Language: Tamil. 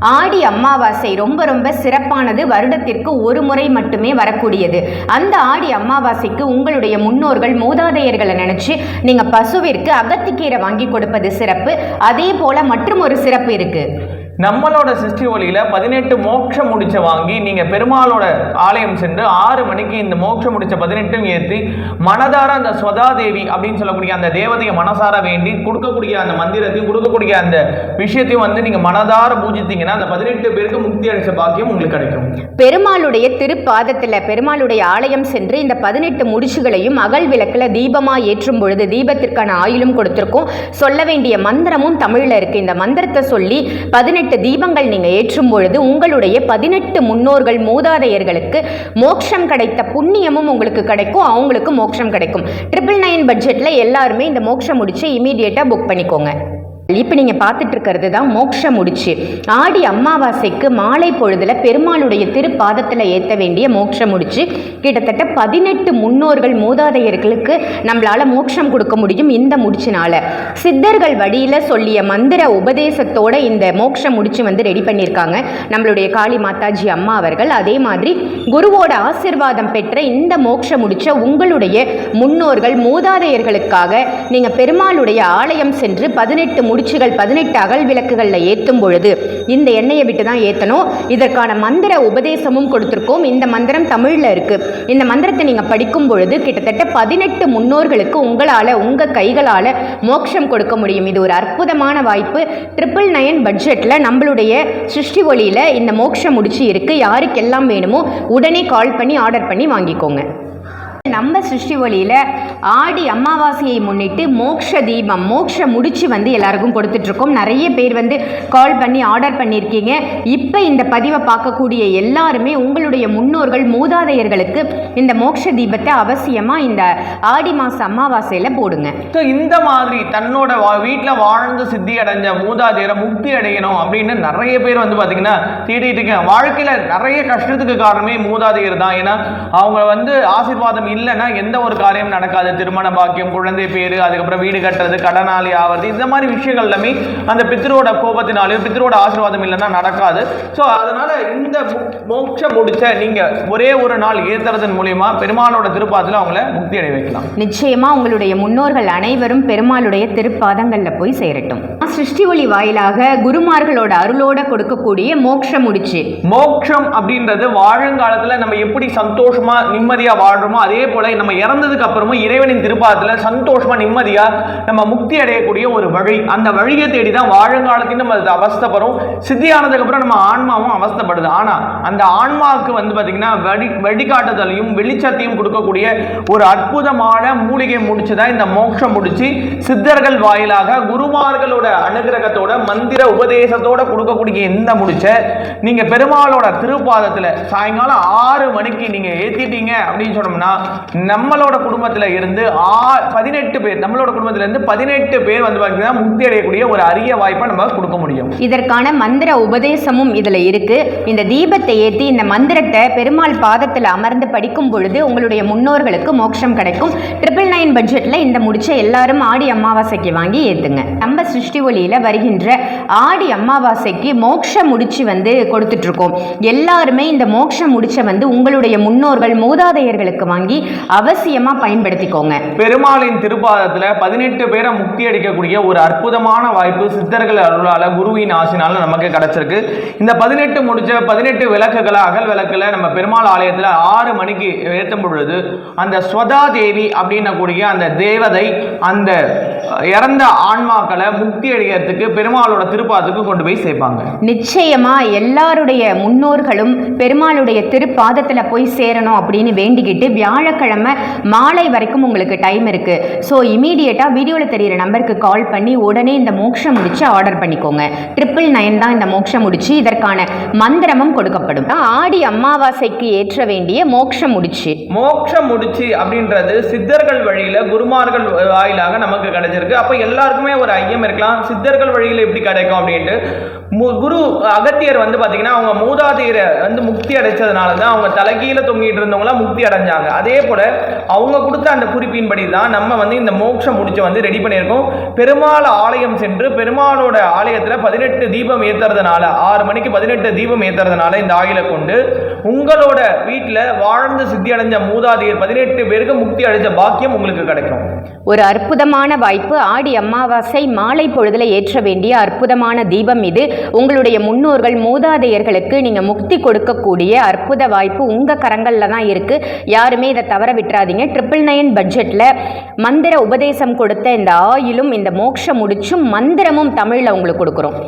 ஆடி அமாவாசை ரொம்ப ரொம்ப சிறப்பானது. வருடத்திற்கு ஒரு முறை மட்டுமே வரக்கூடியது. அந்த ஆடி அமாவாசைக்கு உங்களுடைய முன்னோர்கள் மூதாதையர்களை நினைச்சு நீங்க பசுவிற்கு அகத்திக்கீரை வாங்கி கொடுப்பது சிறப்பு. அதே போல மற்றும் ஒரு சிறப்பு இருக்கு. நம்மளோட சிருஷ்டி ஒளியில பதினெட்டு மோட்ச முடிச்ச வாங்கி நீங்க பெருமாளோட ஆலயம் சென்று ஆறு மணிக்கு இந்த மோட்ச முடிச்ச பதினெட்டும் ஏற்றி மனதார அந்த ஸ்வதாதேவி அப்படின்னு சொல்லக்கூடிய அந்த தேவதையை மனசார வேண்டி கொடுக்கக்கூடிய அந்த மந்திரத்தையும் கொடுக்கக்கூடிய அந்த விஷயத்தையும் வந்து நீங்க மனதார பூஜித்தீங்கன்னா அந்த பதினெட்டு பேருக்கு முக்தி அளிச்ச பாக்கியம் உங்களுக்கு கிடைக்கும். பெருமாளுடைய திருப்பாதத்தில் பெருமாளுடைய ஆலயம் சென்று இந்த பதினெட்டு முடிச்சுகளையும் அகல் விளக்கில் தீபமா ஏற்றும் பொழுது தீபத்திற்கான ஆயுளும் கொடுத்துருக்கோம். சொல்ல வேண்டிய மந்திரமும் தமிழ்ல இருக்கு. இந்த மந்திரத்தை சொல்லி பதினெட்டு தீபங்கள் நீங்க ஏற்றும் பொழுது உங்களுடைய பதினெட்டு முன்னோர்கள் மூதாதையர்களுக்கு மோட்சம் கிடைத்த புண்ணியமும் உங்களுக்கு கிடைக்கும் அவங்களுக்கு மோட்சம் கிடைக்கும். ட்ரிபிள் நைன் பட்ஜெட்ல எல்லாருமே இந்த மோட்சம் முடிச்சு இமீடியட்டாக புக் பண்ணிக்கோங்க. இப்போ நீங்கள் பார்த்துட்டு இருக்கிறது தான் மோட்ச முடிச்சு. ஆடி அமாவாசைக்கு மாலை பொழுதில் பெருமாளுடைய திருப்பாதத்தில் ஏற்ற வேண்டிய மோட்ச முடிச்சு. கிட்டத்தட்ட பதினெட்டு முன்னோர்கள் மூதாதையர்களுக்கு நம்மளால் மோட்சம் கொடுக்க முடியும் இந்த முடிச்சினால. சித்தர்கள் வழியில் சொல்லிய மந்திர உபதேசத்தோட இந்த மோட்ச முடிச்சு வந்து ரெடி பண்ணியிருக்காங்க. நம்மளுடைய காளி மாதாஜி அம்மா அவர்கள். அதே மாதிரி குருவோட ஆசிர்வாதம் பெற்ற இந்த மோட்ச முடிச்ச உங்களுடைய முன்னோர்கள் மூதாதையர்களுக்காக நீங்கள் பெருமாளுடைய ஆலயம் சென்று பதினெட்டு முடிச்சுகள் பதினெட்டு அகல் விளக்குகளில் ஏற்றும் பொழுது இந்த எண்ணெயை விட்டு தான் ஏற்றணும் இதற்கான மந்திர உபதேசமும் கொடுத்துருக்கோம். இந்த மந்திரம் தமிழில் இருக்குது இந்த மந்திரத்தை நீங்கள் படிக்கும் பொழுது கிட்டத்தட்ட பதினெட்டு முன்னோர்களுக்கு உங்களால் உங்கள் கைகளால் மோட்சம் கொடுக்க முடியும். இது ஒரு அற்புதமான வாய்ப்பு. ட்ரிபிள் நைன் பட்ஜெட்டில் நம்மளுடைய சிருஷ்டி ஒளியில் இந்த மோட்சம் முடிச்சு இருக்குது யாருக்கெல்லாம் வேணுமோ உடனே கால் பண்ணி ஆர்டர் பண்ணி வாங்கிக்கோங்க. நம்ம சிருஷ்டி ஒளியில் ஆடி அமாவாசையை முன்னிட்டு மோக்ஷ தீபம் மோக்ஷ முடிச்சு வந்து எல்லாருக்கும் கொடுத்துட்ருக்கோம். நிறைய பேர் வந்து கால் பண்ணி ஆர்டர் பண்ணியிருக்கீங்க. இப்போ இந்த பதிவை பார்க்கக்கூடிய எல்லாருமே உங்களுடைய முன்னோர்கள் மூதாதையர்களுக்கு இந்த மோக்ஷ தீபத்தை அவசியமாக இந்த ஆடி மாத அமாவாசையில் போடுங்க. ஸோ இந்த மாதிரி தன்னோட வா வீட்டில் வாழ்ந்து சித்தி அடைஞ்ச மூதாதையரை முக்தி அடையணும் அப்படின்னு நிறைய பேர் வந்து பார்த்தீங்கன்னா தேடிட்டு இருக்கேன் வாழ்க்கையில் நிறைய கஷ்டத்துக்கு காரணமே மூதாதையர் தான். ஏன்னா அவங்க வந்து ஆசீர்வாதம் இல்லைன்னா எந்த ஒரு காரியம் நடக்காது. திருமண பாக்கியம் குழந்தை பேரு அதுக்கப்புறம் வீடு கட்டுறது கடனாளி ஆவது இந்த மாதிரி விஷயங்கள் எல்லாமே அந்த பித்ரோட கோபத்தினாலையும் பித்ரோட ஆசீர்வாதம் இல்லைன்னா நடக்காது. ஸோ அதனால இந்த மோட்சம் முடிச்ச நீங்க ஒரே ஒரு நாள் ஏத்துறதன் மூலியமா பெருமாளோட திருப்பாத்துல அவங்கள முக்தி அடைய வைக்கலாம். நிச்சயமா உங்களுடைய முன்னோர்கள் அனைவரும் பெருமாளுடைய திருப்பாதங்கள்ல போய் சேரட்டும். சிருஷ்டி ஒளி வாயிலாக குருமார்களோட அருளோட கொடுக்கக்கூடிய மோட்ச முடிச்சு. மோட்சம் அப்படின்றது வாழுங்காலத்துல நம்ம எப்படி சந்தோஷமா நிம்மதியா வாழ்றோமோ அதே அதே போல நம்ம இறந்ததுக்கு அப்புறமும் இறைவனின் திருப்பாதத்தில் சந்தோஷமா நிம்மதியா நம்ம முக்தி அடையக்கூடிய ஒரு வழி. அந்த வழியை தேடி தான் வாழங்காலத்தையும் நம்ம அது சித்தியானதுக்கு அப்புறம் நம்ம ஆன்மாவும் அவஸ்தைப்படுது. ஆனால் அந்த ஆன்மாவுக்கு வந்து பாத்தீங்கன்னா வடி வழிகாட்டுதலையும் வெளிச்சத்தையும் கொடுக்கக்கூடிய ஒரு அற்புதமான மூலிகை முடிச்சு தான் இந்த மோட்சம் முடிச்சு சித்தர்கள் வாயிலாக குருமார்களோட அனுகிரகத்தோட மந்திர உபதேசத்தோட கொடுக்கக்கூடிய இந்த முடிச்ச நீங்க பெருமாளோட திருப்பாதத்தில் சாயங்காலம் ஆறு மணிக்கு நீங்க ஏத்திட்டீங்க அப்படின்னு சொன்னோம்னா நம்மளோட குடும்பத்தில் இருந்து ஆ பதினெட்டு பேர் நம்மளோட குடும்பத்தில் இருந்து பதினெட்டு பேர் வந்து பார்த்தீங்கன்னா முக்தி அடையக்கூடிய ஒரு அரிய வாய்ப்பை நம்ம கொடுக்க முடியும். இதற்கான மந்திர உபதேசமும் இதில் இருக்கு. இந்த தீபத்தை ஏற்றி இந்த மந்திரத்தை பெருமாள் பாதத்தில் அமர்ந்து படிக்கும் பொழுது உங்களுடைய முன்னோர்களுக்கு மோட்சம் கிடைக்கும். ட்ரிபிள் நைன் பட்ஜெட்டில் இந்த முடிச்சை எல்லாரும் ஆடி அமாவாசைக்கு வாங்கி ஏற்றுங்க சிருஷ்டி ஒளியில் வருகின்ற ஆடி அமாவாசைக்கு மோட்ச முடிச்சு வந்து கொடுத்துட்ருக்கோம். எல்லாருமே இந்த மோட்ச முடிச்ச வந்து உங்களுடைய முன்னோர்கள் மூதாதையர்களுக்கு வாங்கி அவசியமாக பயன்படுத்திக்கோங்க. பெருமாளின் திருப்பாதத்தில் பதினெட்டு பேரை முக்தி அடிக்கக்கூடிய ஒரு அற்புதமான வாய்ப்பு சித்தர்கள் அருளால் குருவின் ஆசினால நமக்கு கிடைச்சிருக்கு. இந்த பதினெட்டு முடிச்ச பதினெட்டு விளக்குகளை அகல் விளக்கில் நம்ம பெருமாள் ஆலயத்தில் ஆறு மணிக்கு ஏற்றும் பொழுது அந்த ஸ்வதா தேவி அப்படின்னக்கூடிய அந்த தேவதை அந்த இறந்த ஆன்மாக்களை முக்தி அடைகிறதுக்கு பெருமாளோட திருப்பாதத்துக்கு கொண்டு போய் சேர்ப்பாங்க. நிச்சயமா எல்லாருடைய முன்னோர்களும் பெருமாளுடைய திருப்பாதத்தில் போய் சேரணும் அப்படின்னு வேண்டிக்கிட்டு வியாழக்கிழமை மாலை வரைக்கும் உங்களுக்கு டைம் இருக்கு. ஸோ இமீடியட்டாக வீடியோவில் தெரியிற நம்பருக்கு கால் பண்ணி உடனே இந்த மோட்சம் முடிச்சு ஆர்டர் பண்ணிக்கோங்க. ட்ரிபிள் நைன் தான் இந்த மோட்சம் முடிச்சு இதற்கான மந்திரமும் கொடுக்கப்படும். ஆடி அமாவாசைக்கு ஏற்ற வேண்டிய மோட்சம் முடிச்சு. மோட்சம் முடிச்சு அப்படின்றது சித்தர்கள் வழியில குருமார்கள் வாயிலாக நமக்கு கிடைச்ச கிடைச்சிருக்கு அப்போ எல்லாருக்குமே ஒரு ஐயம் இருக்கலாம். சித்தர்கள் வழியில் எப்படி கிடைக்கும் அப்படின்ட்டு. குரு அகத்தியர் வந்து பார்த்தீங்கன்னா அவங்க மூதாதையரை வந்து முக்தி அடைச்சதுனால தான் அவங்க தலைகீழ தொங்கிட்டு இருந்தவங்களாம் முக்தி அடைஞ்சாங்க. அதே போல் அவங்க கொடுத்த அந்த குறிப்பின்படி தான் நம்ம வந்து இந்த மோட்சம் முடிச்சு வந்து ரெடி பண்ணியிருக்கோம். பெருமாள் ஆலயம் சென்று பெருமாளோட ஆலயத்தில் பதினெட்டு தீபம் ஏற்றுறதுனால ஆறு மணிக்கு பதினெட்டு தீபம் ஏற்றுறதுனால இந்த ஆயிலை கொண்டு உங்களோட வீட்டில் வாழ்ந்து சித்தி அடைஞ்ச மூதாதையர் பதினெட்டு பேருக்கு முக்தி அடைஞ்ச பாக்கியம் உங்களுக்கு கிடைக்கும். ஒரு அற்புதமான வாய்ப்பு ஆடி அமாவாசை மாலை பொழுதுல ஏற்ற வேண்டிய அற்புதமான தீபம் இது. உங்களுடைய முன்னோர்கள் மூதாதையர்களுக்கு நீங்கள் முக்தி கொடுக்கக்கூடிய அற்புத வாய்ப்பு உங்கள் கரங்களில் தான் இருக்குது யாருமே இதை தவற விட்டுறாதீங்க. ட்ரிபிள் நைன் பட்ஜெட்டில் மந்திர உபதேசம் கொடுத்த இந்த ஆயிலும் இந்த மோட்ச முடிச்சும் மந்திரமும் தமிழில் உங்களுக்கு கொடுக்குறோம்.